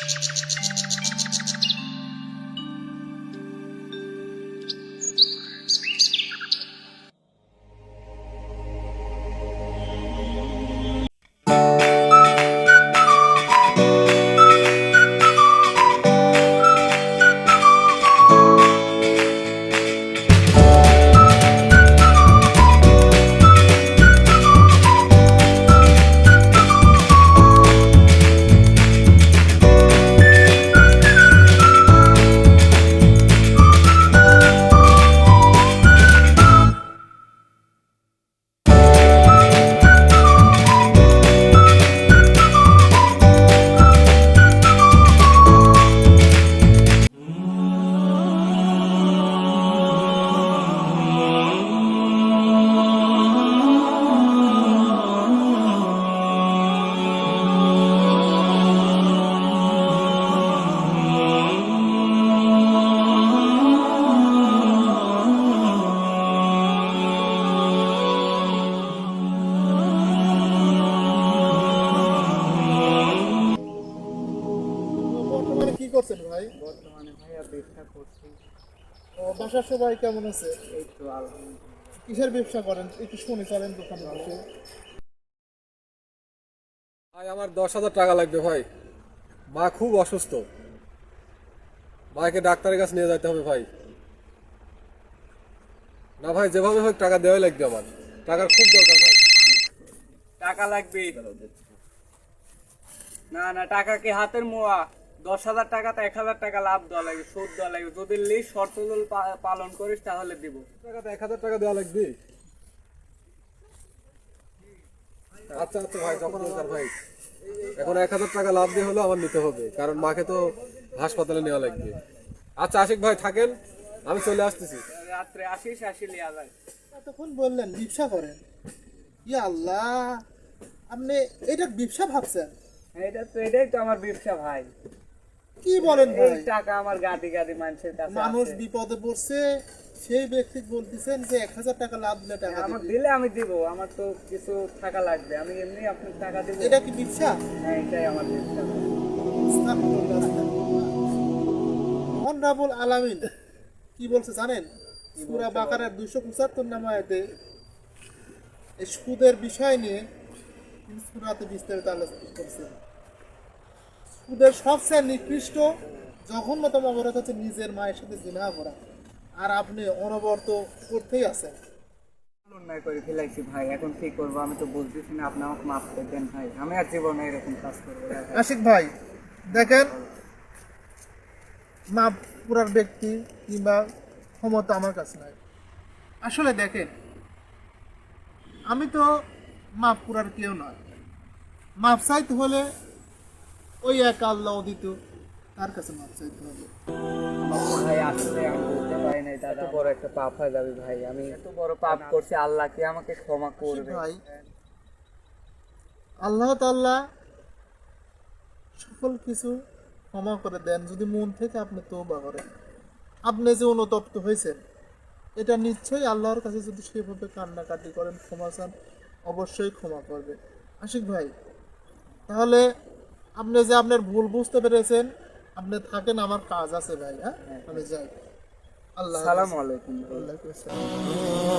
あ! বর্তমানে কি করছেন ভাই? বর্তমানে ভাইয়া ব্যবসা করছি। ও, বাসার সবাই কেমন আছে? এই তো আলহামদুলিল্লাহ। কিসের ব্যবসা করেন? একটু শুনে চলেন দোকানে বসে। ভাই আমার দশ হাজার টাকা লাগবে ভাই। মা খুব অসুস্থ। মাকে ডাক্তারের কাছে নিয়ে যেতে হবে ভাই। না ভাই যেভাবে হোক টাকা দেওয়াই লাগবে আমার। টাকার খুব দরকার ভাই। টাকা লাগবে। না না টাকা কি হাতের মোয়া? দশ হাজার টাকা টাকাতে এক হাজার টাকা লাভ দেওয়া লাগবে সুদ দেওয়া লাগবে। যদি লিস শর্ত পালন করিস তাহলে দিব। টাকাতে এক হাজার টাকা দেওয়া লাগবে? আচ্ছা আচ্ছা ভাই যখন দরকার ভাই। এখন এক হাজার টাকা লাভ দিয়ে হলেও আমার নিতে হবে কারণ মাকে তো হাসপাতালে নেওয়া লাগবে। আচ্ছা আশিক ভাই থাকেন? আমি চলে আসতেছি। রাত্রে আসিস আসিলি আবার তখন বললেন ব্যবসা করেন। ইয়া আল্লাহ আপনি এটা ব্যবসা ভাবছেন? এটা তো এটাই তো আমার ব্যবসা ভাই। কি বলেন ভাই? টাকা আমার গাদি গাদি মানুষের কাছে মানুষ বিপদে পড়ছে সেই ব্যক্তি বলতেছেন যে এক হাজার টাকা লাভ দিলে টাকা দিবে। দিলে আমি দিব আমার তো কিছু টাকা লাগবে আমি এমনি আপনার টাকা দিব। এটা কি ব্যবসা হ্যাঁ এটাই আমার ব্যবসা মহানরাবুল আলামিন কি বলছে জানেন? সুরা বাকারার দুইশো পঁচাত্তর নামায়াতে এই সুদের বিষয় নিয়ে সুরাতে বিস্তারিত আলোচনা করছেন। সুদের সবচেয়ে নিকৃষ্ট। জঘন্যতম অপরাধ হচ্ছে নিজের মায়ের সাথে জিনা করা। আর আপনি অনবরত করতেই আছেন। অন্যায় করে ফেলাইছি ভাই এখন কি করব? আমি তো বুঝতেছি না আপনি আমাকে মাফ করে দেন ভাই। আমি আর জীবনে এরকম কাজ করব আশিক ভাই দেখেন মাপ পুরার ব্যক্তি কিংবা ক্ষমতা আমার কাছে নাই। আসলে দেখেন আমি তো মাপ পুরার কেউ নয়। মাপ চাইতে হলে ওই এক আল্লাহ দিত তার কাছে মাপ চাইতে হবে। ভাই আসলে আমি বলতে পারি না এত বড় একটা পাপ হয়ে যাবে ভাই আমি এত বড় পাপ করছি আল্লাহ কি আমাকে ক্ষমা করবে? ভাই। আল্লাহ তাল্লাহ সকল কিছু ক্ষমা করে দেন যদি মন থেকে আপনি তৌবা করেন। আপনি যে অনুতপ্ত হয়েছেন এটা নিশ্চয়ই আল্লাহর কাছে যদি সেভাবে কান্নাকাটি করেন ক্ষমা চান অবশ্যই ক্ষমা করবে। আশিক ভাই তাহলে আপনি যে আপনার ভুল বুঝতে পেরেছেন আপনি থাকেন আমার কাজ আছে ভাই হ্যাঁ? আমি যাই। আল্লাহ। সালাম আলাইকুম। ওয়ালাইকুম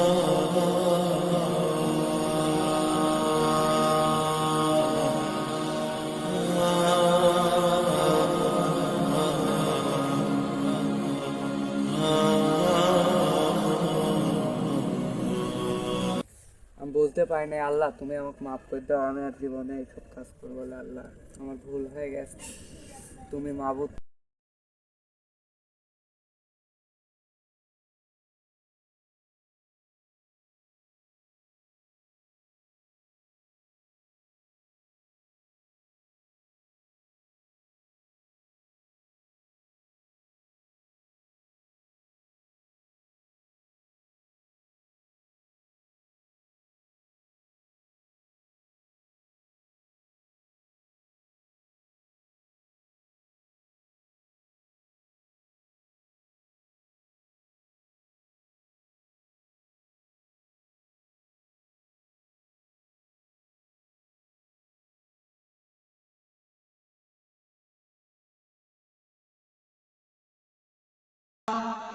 আমি পারি নাই, আল্লাহ তুমি আমাকে মাফ করে দাও, আমি আর জীবনে এইসব কাজ করব আল্লাহ, আমার ভুল হয়ে গেছে। তুমি মাবুদ আল্লাহ